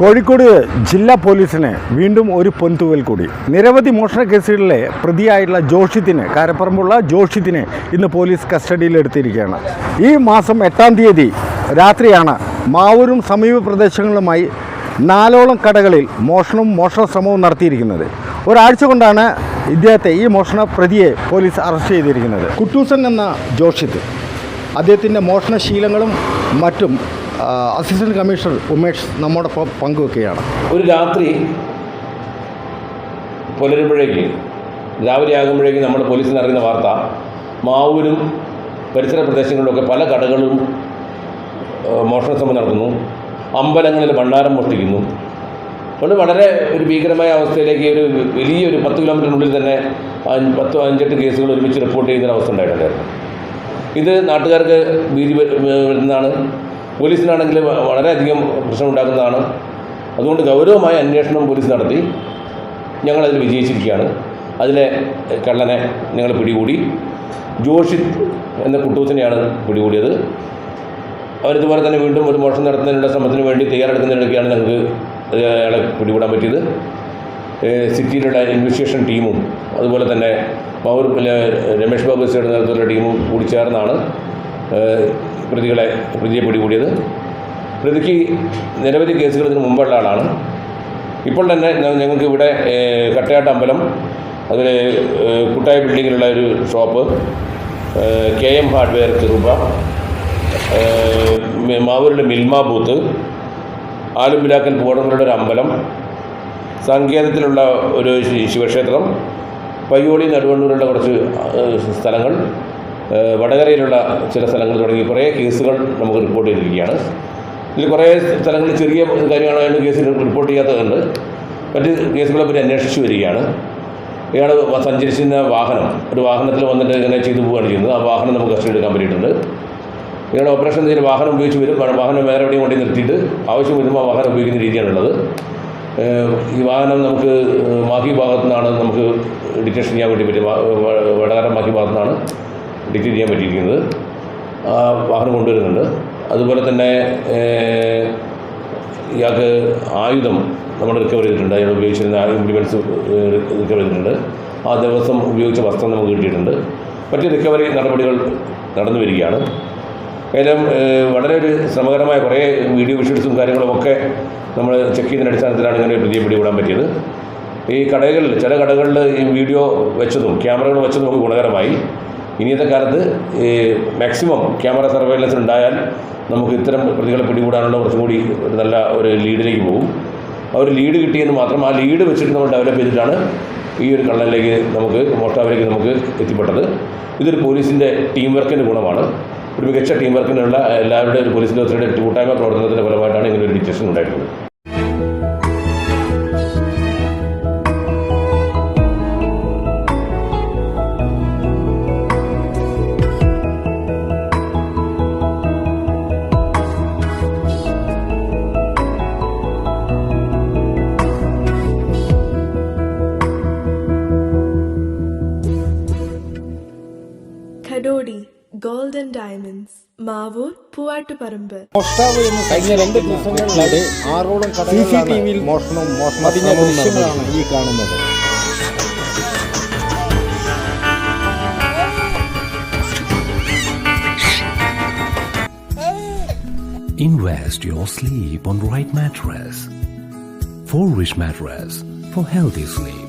കോഴിക്കോട് ജില്ലാ പോലീസിന് വീണ്ടും ഒരു പൊൻതുവൽ കൂടി. നിരവധി മോഷണ കേസുകളിലെ പ്രതിയായിട്ടുള്ള ജോഷിത്തിന് കാരപ്പറമ്പുള്ള ജോഷിത്തിനെ ഇന്ന് പോലീസ് കസ്റ്റഡിയിലെടുത്തിരിക്കുകയാണ് ഈ മാസം എട്ടാം തീയതി രാത്രിയാണ് മാവൂരും സമീപ പ്രദേശങ്ങളുമായി നാലോളം കടകളിൽ മോഷണവും മോഷണ ശ്രമവും നടത്തിയിരിക്കുന്നത്. ഒരാഴ്ച കൊണ്ടാണ് ഇദ്ദേഹത്തെ ഈ മോഷണ പ്രതിയെ പോലീസ് അറസ്റ്റ് ചെയ്തിരിക്കുന്നത്. കുട്ടൂസൻ എന്ന ജോഷിത്ത് അദ്ദേഹത്തിന്റെ മോഷണശീലങ്ങളും മറ്റും അസിസ്റ്റന്റ് കമ്മീഷണർ ഉമേഷ് നമ്മോടൊപ്പം പങ്കുവെക്കുകയാണ്. ഒരു രാത്രി പുലരുമ്പോഴേക്ക് രാവിലെ ആകുമ്പോഴേക്ക് നമ്മുടെ പോലീസിന് അറിയുന്ന വാർത്ത മാവൂരും പരിസര പ്രദേശങ്ങളിലൊക്കെ പല കടകളും മോഷണ ശ്രമം നടത്തുന്നു. അമ്പലങ്ങളിൽ ഭണ്ഡാരം മോഷ്ടിക്കുന്നു. അതുകൊണ്ട് വളരെ ഒരു ഭീകരമായ അവസ്ഥയിലേക്ക് ഒരു വലിയൊരു പത്ത് കിലോമീറ്ററിനുള്ളിൽ തന്നെ പത്തോ അഞ്ചെട്ട് കേസുകൾ ഒരുമിച്ച് റിപ്പോർട്ട് ചെയ്യുന്ന ഒരു അവസ്ഥ ഉണ്ടായിട്ടുണ്ടായിരുന്നു ഇത് നാട്ടുകാർക്ക് ഭീതി വരുന്നതാണ്. പോലീസിനാണെങ്കിൽ വളരെയധികം പ്രശ്നമുണ്ടാക്കുന്നതാണ്. അതുകൊണ്ട് ഗൗരവമായ അന്വേഷണം പോലീസ് നടത്തി. ഞങ്ങളതിൽ വിജയിച്ചിരിക്കുകയാണ്. അതിലെ കള്ളനെ ഞങ്ങൾ പിടികൂടി. ജോഷിത് എന്ന കുട്ടൂസിനെയാണ് പിടികൂടിയത്. അവരിതുപോലെ തന്നെ വീണ്ടും ഒരു മോഷണം നടത്തുന്നതിനുള്ള ശ്രമത്തിന് വേണ്ടി തയ്യാറെടുക്കുന്നതിനൊക്കെയാണ് ഞങ്ങൾക്ക് അയാളെ പിടികൂടാൻ പറ്റിയത്. സിറ്റിയിലുള്ള ഇൻവെസ്റ്റിഗേഷൻ ടീമും അതുപോലെ തന്നെ പവർ രമേഷ് ബാബു സിയുടെ നേതൃത്വത്തിലുള്ള ടീമും കൂടി ചേർന്നാണ് പ്രതികളെ പ്രതിയെ പിടികൂടിയത്. പ്രതിക്ക് നിരവധി കേസുകൾ ഇതിന് മുമ്പുള്ള ആളാണ്. ഇപ്പോൾ തന്നെ ഞങ്ങൾക്ക് ഇവിടെ കട്ടയാട്ട് അമ്പലം അതിൽ കുട്ടായ ബിൽഡിങ്ങിലുള്ള ഒരു ഷോപ്പ് കെ എം ഹാർഡ്വെയർ ചെറുപ്പ ഏഹ് മാവൂരിലെ മിൽമ ബൂത്ത് ആലുംപിലാക്കൽ പൂവടങ്ങളുടെ ഒരു അമ്പലം സങ്കേതത്തിലുള്ള ഒരു ശിവക്ഷേത്രം പയ്യോളി നടുവണ്ണൂരുള്ള കുറച്ച് സ്ഥലങ്ങൾ വടകരയിലുള്ള ചില സ്ഥലങ്ങൾ തുടങ്ങി കുറേ കേസുകൾ നമുക്ക് റിപ്പോർട്ട് ചെയ്തിരിക്കുകയാണ്. ഇതിൽ കുറേ സ്ഥലങ്ങളിൽ ചെറിയ കാര്യങ്ങളാണ് കേസിൽ റിപ്പോർട്ട് ചെയ്യാത്തതുണ്ട് മറ്റ് കേസുകളെ പറ്റി അന്വേഷിച്ച് വരികയാണ്. ഇയാൾ സഞ്ചരിച്ചിരുന്ന വാഹനം ഒരു വാഹനത്തിൽ വന്നിട്ട് ഇങ്ങനെ ചെയ്തു പോവുകയാണ് ചെയ്യുന്നത്. ആ വാഹനം നമുക്ക് കസ്റ്റഡി എടുക്കാൻ പറ്റിയിട്ടുണ്ട്. ഇയാൾ ഓപ്പറേഷൻ ചെയ്ത് വാഹനം ഉപയോഗിച്ച് വരും. വാഹനം വേറെ എവിടെയും കൊണ്ടു നിർത്തിയിട്ട് ആവശ്യം വരുമ്പോൾ ആ വാഹനം ഉപയോഗിക്കുന്ന രീതിയാണുള്ളത്. ഈ വാഹനം നമുക്ക് മാഹി ഭാഗത്തു നിന്നാണ് നമുക്ക് ഡിറ്റക്ഷൻ ചെയ്യാൻ വേണ്ടി പറ്റും വടകര മാഹി ഭാഗത്തു നിന്നാണ് ഡിറ്റക്ട് ചെയ്യാൻ പറ്റിയിരിക്കുന്നത്. വാഹനം കൊണ്ടുവരുന്നുണ്ട്. അതുപോലെ തന്നെ ഇയാൾക്ക് ആയുധം നമ്മൾ റിക്കവർ ചെയ്തിട്ടുണ്ട്. അയാൾ ഉപയോഗിച്ചിരുന്ന ഇംപ്ലിമെന്റ്സ് റിക്കവർ ചെയ്തിട്ടുണ്ട്. ആ ദിവസം ഉപയോഗിച്ച വസ്ത്രം നമുക്ക് കിട്ടിയിട്ടുണ്ട്. മറ്റ് റിക്കവറി നടപടികൾ നടന്നു വരികയാണ്. ഏതായാലും വളരെ ഒരു ശ്രമകരമായ കുറേ വീഡിയോ വിഷ്വൽസും കാര്യങ്ങളും ഒക്കെ നമ്മൾ ചെക്ക് ചെയ്യുന്ന അടിസ്ഥാനത്തിലാണ് ഇങ്ങനെ പ്രതിയെ പിടികൂടാൻ പറ്റിയത്. ഈ കടകളിൽ ചില കടകളിൽ ഈ വീഡിയോ വെച്ചതും ക്യാമറകൾ വെച്ചതും നമുക്ക് ഗുണകരമായി. ഇനിയത്തെ കാലത്ത് മാക്സിമം ക്യാമറ സർവൈലൻസ് ഉണ്ടായാൽ നമുക്ക് ഇത്തരം പ്രതികളെ പിടികൂടാനുള്ള കുറച്ചും കൂടി ഒരു നല്ല ഒരു ലീഡിലേക്ക് പോകും. ആ ഒരു ലീഡ് കിട്ടിയെന്ന് മാത്രം ആ ലീഡ് വെച്ചിട്ട് നമ്മൾ ഡെവലപ്പ് ചെയ്തിട്ടാണ് ഈ ഒരു കള്ളനിലേക്ക് നമുക്ക് മോഷ്ടാവിലേക്ക് നമുക്ക് എത്തിപ്പെട്ടത്. ഇതൊരു പോലീസിന്റെ ടീം വർക്കിന്റെ ഗുണമാണ്. ഒരു മികച്ച ടീം വർക്കിനുള്ള എല്ലാവരുടെ ഒരു പോലീസിന്റെ ഒത്തിരി കൂട്ടായ്മ പ്രവർത്തനത്തിന്റെ ഫലമായിട്ടാണ് ഇങ്ങനെ ഒരു ഡിറ്റക്ഷൻ ഉണ്ടായിട്ടുള്ളത്. Kadodi Gold and Diamonds, Mavur, Puvatupparambal. മോഷ്ടാവ് എന്ന് കഴിഞ്ഞ രണ്ട് ദിവസങ്ങളിലായി ആറോളം സി സി ടി വിയിൽ മോഷണവും മോഷണ ദൃശ്യങ്ങളാണ് ഈ കാണുന്നത് Invest your sleep on right mattress. For rich mattress for healthy sleep.